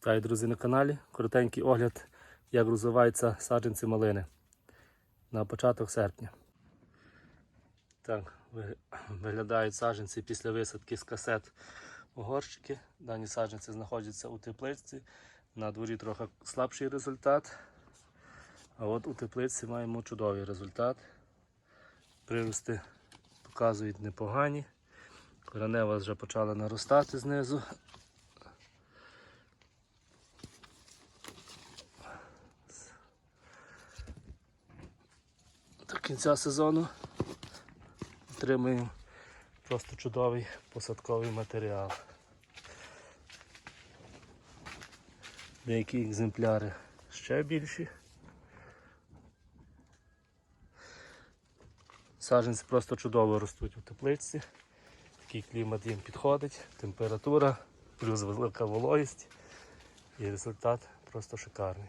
Вітаю, друзі, на каналі. Коротенький огляд, як розвиваються саджанці малини на початок серпня. Так, виглядають саджанці після висадки з касет у горщики. Дані саджанці знаходяться у теплиці. На дворі трохи слабший результат. А от у теплиці маємо чудовий результат. Прирости показують непогані. Коренева вже почала наростати знизу. До кінця сезону отримуємо просто чудовий посадковий матеріал. Деякі екземпляри ще більші. Саджанці просто чудово ростуть у теплиці. Такий клімат їм підходить, температура, плюс велика вологість і результат просто шикарний.